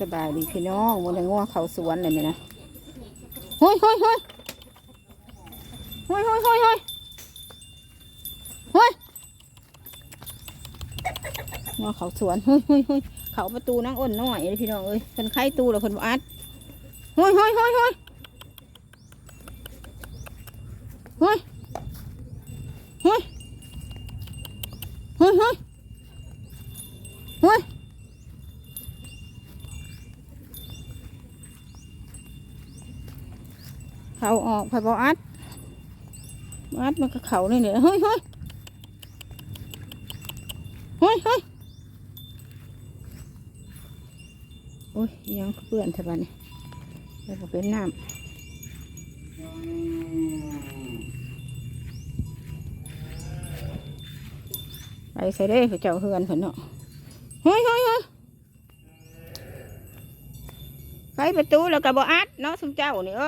สบายดีพี่น้องมันง่วงเขาสวนเลยนี่นะเฮ้ยเฮ้ยเฮ้ยเฮ้ยเฮ้ยเฮ้ยเฮ้ยเฮ้ยง่วงเขาสวนเฮ้ยเฮ้ยเฮ้ยเขาประตูนั่งอ้นน้อยเลยพี่น้องเอ้ยเพิ่นไข้ตูแล้วเพิ่นบ่อัดเฮ้ยเฮ้ยเฮ้ยเฮ้ยเฮ้ยเฮ้ยเฮ้ยเฮ้ยเฮ้ย เขาออกไปบออัดอัดมันก็เขาเนี่ยเนี่ยเฮ้ยเฮ้ยเฮ้ยเฮ้ยโอ้ยยังเปื่อนเถอะบ้านี่แล้วก็เป็นน้ำไปใส่ได้เจ้าเฮือนเพิ่นเนาะเฮ้ยเฮ้ยเฮ้ย ไฟประตูแล้วก็บ่อัดเนาะสุมเจ้านี่เอ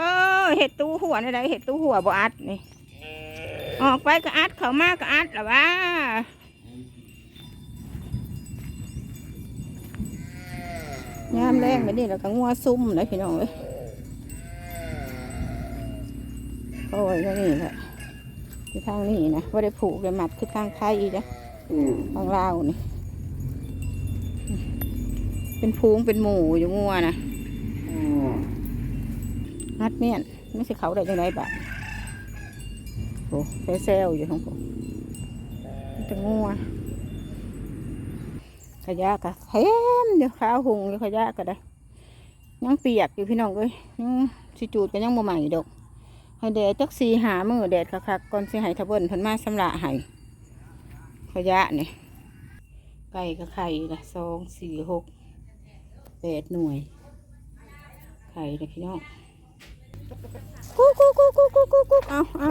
อเห็ดตู้หัวนี่ไดเห็ดตู้หัวบ่อัดนี่ออกไปก็อัดเข้ามาก็อัดละว่ายามแรงไปนี่แล้วก็งัวซุ่มเลยพี่น้องเอ้ยโอ้ยก็นี่แหละที่ทางนี้นะว่าได้ผูกเลยมัดคือทางไทยนะทางลาวนี่ เป็นพูงเป็นหมูอยู่งัวนะ นัดเมียนไม่ใช่เขาได้ยังไงบ้างโอ้เซเซลอยู่ของผมจะงัวขยะกะเห็นเดี๋ยวข้าวหุงเดี๋ยวขยะก็ได้ยังเปียกอยู่พี่น้องเอ้ยยังสิจูดก็ยังบ่ใหม่ดอกให้แดดจักสีหามือแดดคักๆก่อนสิให้ทะเบิ้นเพิ่นมาสำละให้ขยะเนี่ยไก่กับไข่ละสองสี่หกแปดหน่วย ไข่เลยพี่น้อง กุ๊กกุ๊กกุ๊กกุ๊กกุ๊กกุ๊กกุ๊กเอาเอา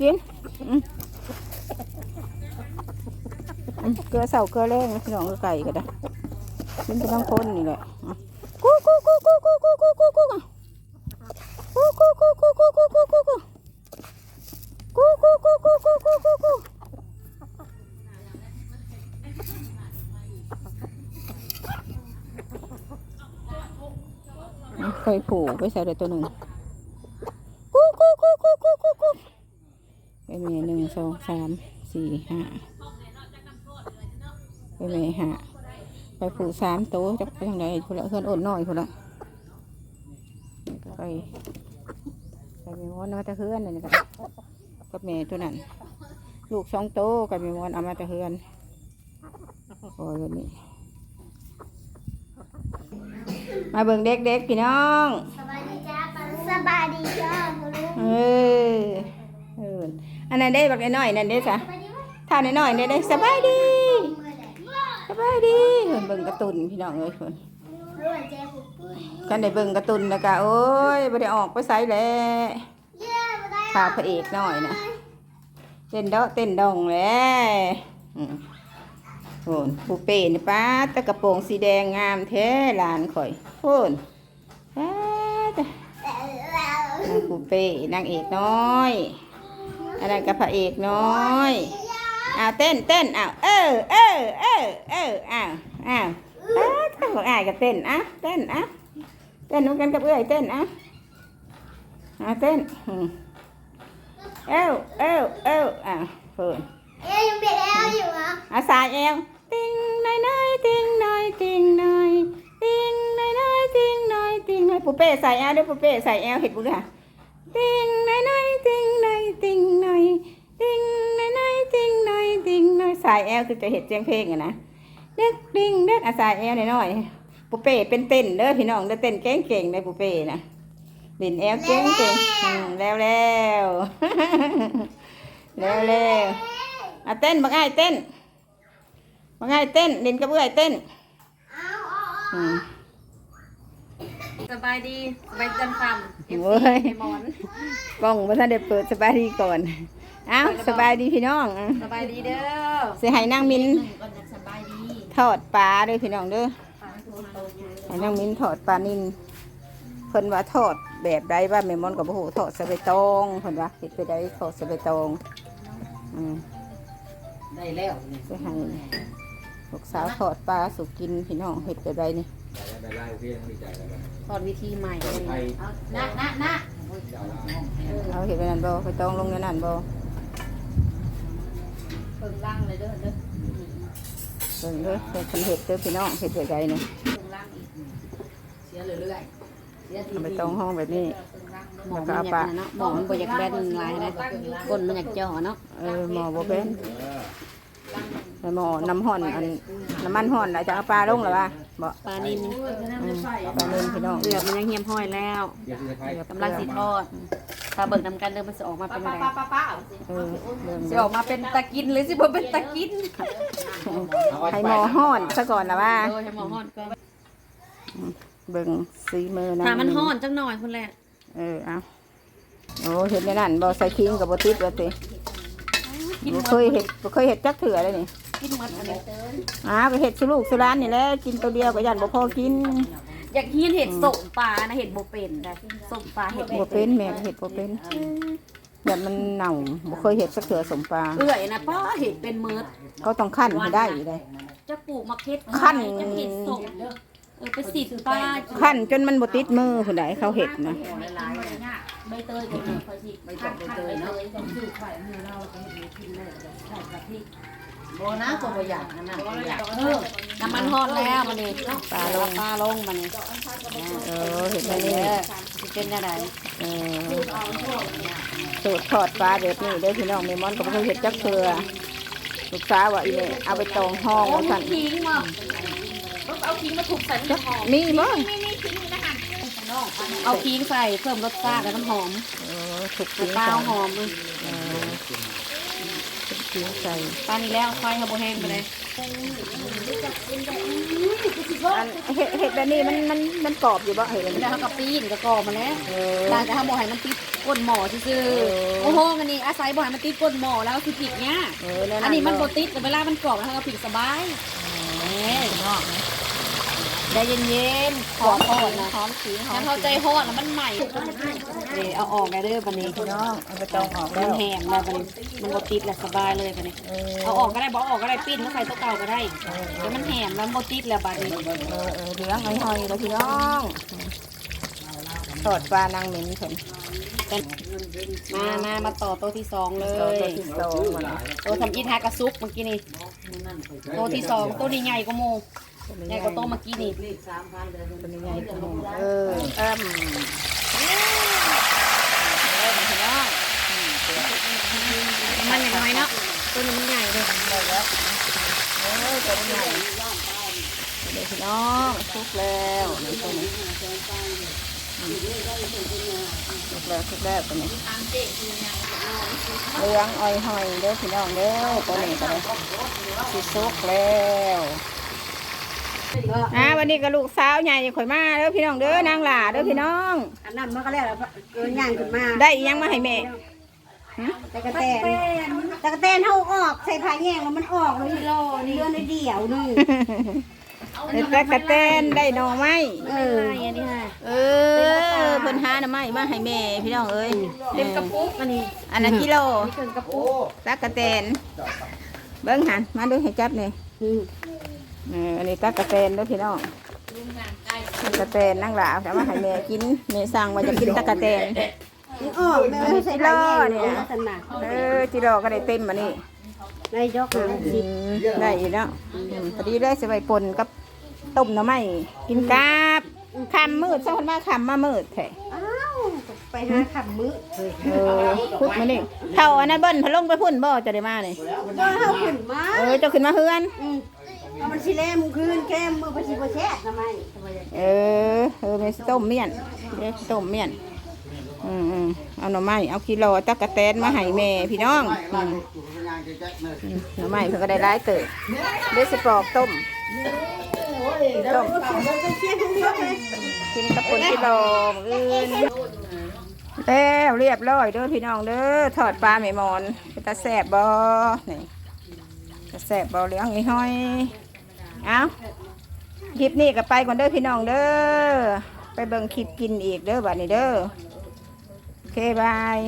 กินเกลือเสาเกลือแรงนะพี่น้องไก่ก็ได้กินไปทั้งคนนี่แหละอะกุ๊กกุ๊กกุ๊กกุ๊กกุ๊กกุ๊กกุ๊กกุ๊กกุ๊กอะกุ๊กกุ๊กกุ๊ก เคยผูกไปใส่เลยตัวหนึ่งกุ๊กกุ๊กกุ๊กกุ๊กกุ๊กกุ๊กกุ๊กไปเมย์หนึ่งสองสามสี่ห้าไปเมย์ห้าไปผูกสามตัวจักไปทางใดคนละเพื่อนอดหน้อยคนละไปไปเมย์วอนเอามาตะเฮือนนี่นกับกับเมย์ตัวนั้น ลูกสองโตกับเมย์วอนเอามาตะเฮือนโอ้ยวันนี้ มาเบิ่งเด็กๆพี่น้องสบายดีจ้าปาสบายดีจ้าพ่อลุงเออเอออันนั้นได้บักน้อยๆนั่นได้จ้ะสบายดีไหมท่าน้อยๆได้ได้สบายดีเมื่อไหร่สบายดีเพิ่นเบิ่งการ์ตูนพี่น้องเอ้ยเพิ่นรู้ว่าเจ๊ปุ๊บปุ๊บกันได้เบิ่งการ์ตูนแล้วก็โอ้ยบ่ได้ออกไปไสแล้วเย้ไม่ได้ข่าวพระเอกน้อยนะเต้นเดาะเต้นดองแหล้วอืม โอนปูเป้นี่ป้าตะกระโปรงสีแดงงามแท้หลานข่อยโอนป้าตะนางปูเป้นางเอกน้อยอันนั้นกับพระเอกน้อยอ้าวเต้นเต้นอ้าวเออเออเออเอออ้าวอ้าวอ้าวถ้าบอกอ้ายก็เต้นอะเต้นอะเต้นน้องกันกับเอ้ยเต้นอะอะเต้นอืมเอวเอวเอวอ้าวเพิ่นเอ๊ยยังเบียดแอลอยู่เหรออาสายเอว ติงน่อยน่อยติงน่อยติงน่อยติงน่อยน่อยติงน่อยติงน่อยปูเป้ใส่แอลเด้อปูเป้ใส่แอลเห็ดบุญค่ะติงน่อยน่อยติงน่อยติงน่อยติงน่อยน่อยติงน่อยติงน่อยใส่แอลคือจะเห็ดเสียงเพลงอะนะเด็กดิงเด็กอาสายแอลหน่อยปูเป้เป็นเต้นเด้อพี่น้องเด้อเต้นเก่งเก่งๆเลยปูเป้นะเล่นแอลเก่งเก่งแล้วแล้วแล้วแล้วอะเต้นบักอ้เต้น ว่าไงเต้นเล่นกับเอื้อยเต้นเอาเอาเอาอืมสบายดีสบายจันทำเอฟโอ้ยซีหมอน กล้องมาท่านได้เปิดสบายดีก่อนเอ้าสบายดีพี่น้องอะสบายดีเด้อสิให้นางมินก่อนจะสบายดีทอดปลาเด้วยพี่น้องเด้อให้นางมินทอดปลานินเพิ่นว่าทอดแบบใดว่าแม่มอนกับโอ้โหทอดสะใบายตองเพิ่นว่าเฮ็ดไปได้ทอดสะใบายตองอืมได้แล้วนี่สิให้ ลูกสาวทอดปลาสุกกินพี่น้องเฮ็ดแบบใดนี่ไได้ไล่เพียงดีใจแล้วกันตอนวิธีใหม่เลยไทยนะนะนะเจ้าลาวเอาเห็ดไปนั่นบ่ไปต้องลงในนั่นบ่เพิ่งล่างเลยเด้อเด้อเบิ่งเด้อเฮ็ดเป็นเห็ดเด้อพี่น้องเห็ดแบบใดนี่เพิ่งล่างอีกเสียเรื่อยๆเสียทีเอาไปต้องห้องแบบนี้หมอมันอยากนะเนาะหมอมันบ่อยากแบนลายนะก้นมันอยากจ่อเนาะเออหมอบ่เป็น เออไปหมอน้ำห่อนอันน้ำมันห่อนแล้วจะเอาปลาลงหรือวะบ่ปลานิ่มอืมปลาเล่นพี่น้องเอือกมันยังเหี่ยมห้อยแล้วเดี๋ยวจะไทยกำลังสิทอดถ้าเบิกนำกันเด้อมันจะออกมาเป็นอะไรเออเบิ่งสิออกมาเป็นตะกินหรือสิบ่เป็นตะกินให้หมอห่อนซะก่อนละว่า โดยให้หมอฮ้อนก่อนเบิ่งสีมือนะถ้ามันฮ้อนจังหน่อยพุ่นแหละเออเอาโอ้เห็ดในนั่นบ่ใส่ขิงกับบ่ติดว่าติกินหบ่มดเคยเห็ดบ่เคยเห็ดจักเถื่อเลยนี่ กินหมดอันนี้อ้าไปเห็ดสุลูกสุร้านนี่แหละกินตัวเดียวก็ยันบ่พอกิน อยากกินเห็ดส้มปลานะเห็ดบ่เป็นได้ส้มปลาเห็ดบ่เป็นแม่ก็เห็ดบ่เป็นยันมันเน่าบ่เคยเห็ดสักเถื่อสมปลาเอื่อยนะป้าเห็ดเป็นเมิดเขาต้องคั่นให้ได้เลยจะปลูกมะเขือขั้นจะเห็ดส้มเออไปสิปลาคั่นจนมันบ่ติดมือผู้ใดเขาเห็ดนะใบเตยกับใบสิใบตองใบเตยเนาะ โบนะก็บ่อยากนั่นน่ะบ่อยากเออน้ำมันฮอดแล้วมันนี่ปลาลงปลาลงมันนี่เออเห็ดอันเอนี้อสิเป็นอะไรเออสูตรทอดปลาแบบนี้เด้อพี่น้องแม่มอนก็บ่เคยเห็ดจักเถื่อลูกสาวว่าอีนี่เอาไปตองห้องว่าซั่นทิ้งว่ะเอาทิ้งมาถูกใส่น้ำหอมมีบ่เอาทิ้งใส่เพิ่มรสชาติกับน้ำหอมเออถูกปทิ้งลาใส่หอมเลย เออถูกทิ้งใส่ปลานี่แล้วไฟเขาโบแห้งไปเลยอันเห็ดเห็ดแบบนี้มันมันมันกรอบอยู่บ่เห็ดอันนี้แล้วเขาก็ปีนกระกอมาแล้วเออหลังจากเขาบอกให้มันติดก้นหม้อซื่อเออๆโอ้โหอันนี้อาศัยบอกให้มันติดก้นหม้อแล้วคือผิดเนี้ยเออแะอันนี้มันเาะโบติดแต่เวลามันกรอบแล้วเขาก็ผิดสบายเอ๊ะ ใจเย็นๆขอทอดนะหอมสีหอถ้ามเข้าใจทอดแล้วมันใหม่เดี๋ยวเอาออกได้เด้อปันนี้พี่น้องเอาไปตองออกมัแล้นวแหมแล้วปันนี้มันโบติดแล้วสบายเลยปันนี้เออเอาออกก็ได้บอกเอาออกก็ได้ปิ้นมาใส่ตัวเก่าก็ได้เดี๋ยวมันแหมแล้วโบติดแล้วบัดนี้เออเออเหลืองไอ้หอยแล้วพี่น้องทอดปลานางเหม็นเพิ่นมามามาต่อตัวที่สองเลต่อตัวยที่สองมันตัวทำอีทากระซุกเมื่อกี้นี่ตัวที่สองตัวนี้ใหญ่กว่าโม ใหญ่กว่าโตวเมื่อกี้นี่ตัวนี้ใหญ่ขึ้นเออเอิ่มเออพี่น้องมันอย่างน้อยเนาะตัวนี้มันใหญ่เลยเออตัวนี้ใหญ่เดี๋ยวพี่น้องทุกแล้วนี่ตัวนี้อืมทุกแล้วทุกแล้วตัวนี้เหลืองอ้อยหอยเด้อพี่น้องเด้อตัวนี้ก็ได้สิสุกแล้ว อ่าวันนี้ก็ลูกสาวใหญ่ข่อยมาเด้อพี่น้องเด้อนางหล่าเด้อพี่น้อง อันนั้นมันก็แล้วเกินย่างขึ้นมาได้อีหยังมาให้แม่ตะกะแตนตะกะแตนเฮาออกใส่ผ้าแยงแล้วมันออกเลยโลนี่เดือนเดียวนึงเด็กกระเตนได้หน่อไม้เอออันนี้ค่ะเออเพิ่นหาหน่อไม้มาให้แม่พี่น้องเอ้ยเต็มกระปุกอันนี้อันนั้นกิโลเต็มกระปุกตักกะแตนเบิ้งหันมาดูให้จับนี่ เอออันนี้ตักกะแตนเด้อพี่น้องตักกะแตนนั่งหลาแต่ว่าให้แม่กินแม่สั่งว่าจะกินตักกะแตนนี่ออกแม่ใส่ผ้าแยงเอาสนักเออจิโลก็ได้เต็มมานี่ในยกหางอืมได้อีกแล้วอืมพอดีได้สบายปนกับต้มหน่อไม้กินกาบคำมืดซะคนมาคำมามืดแท้อ้าวไปหาขับมื้อเออพุดมานี่เท่าอันนั้นเบิ้ลพะลงไปพุ่นบ่จะได้มาเนี่ยก็เฮาขึ้นมา เออเจะขึ้นมาเฮือนอืม เอามันสิแลมคืนแก้มมือไปสิบ่แช่ทำไมเออเออไม่ต้มเมี่ยนเด้ต้มเมี่ยนอืมอืมเอาหน่อไม้เอากิโลตักะแตนมาให้แม่พี่น้องอืมอืมหน่อไม้เพิ่นก็ได้ร้ายเติบเด้สิปอกต้มต้มกินกับคนกิโลอื่นแล้วเรียบร้อยเด้อพี่น้องเด้อทอดปลาแม่มอนเป็นตาแซ่บบ่นี่ตาแซ่บบ่เลี้ยงไอ้ห้อย เอาคลิปนี้ก็ไปก่อนเด้อพี่น้องเด้อ ไปเบิ่งคลิปกินอีกเด้อบัดนี้เด้อ โอเคบาย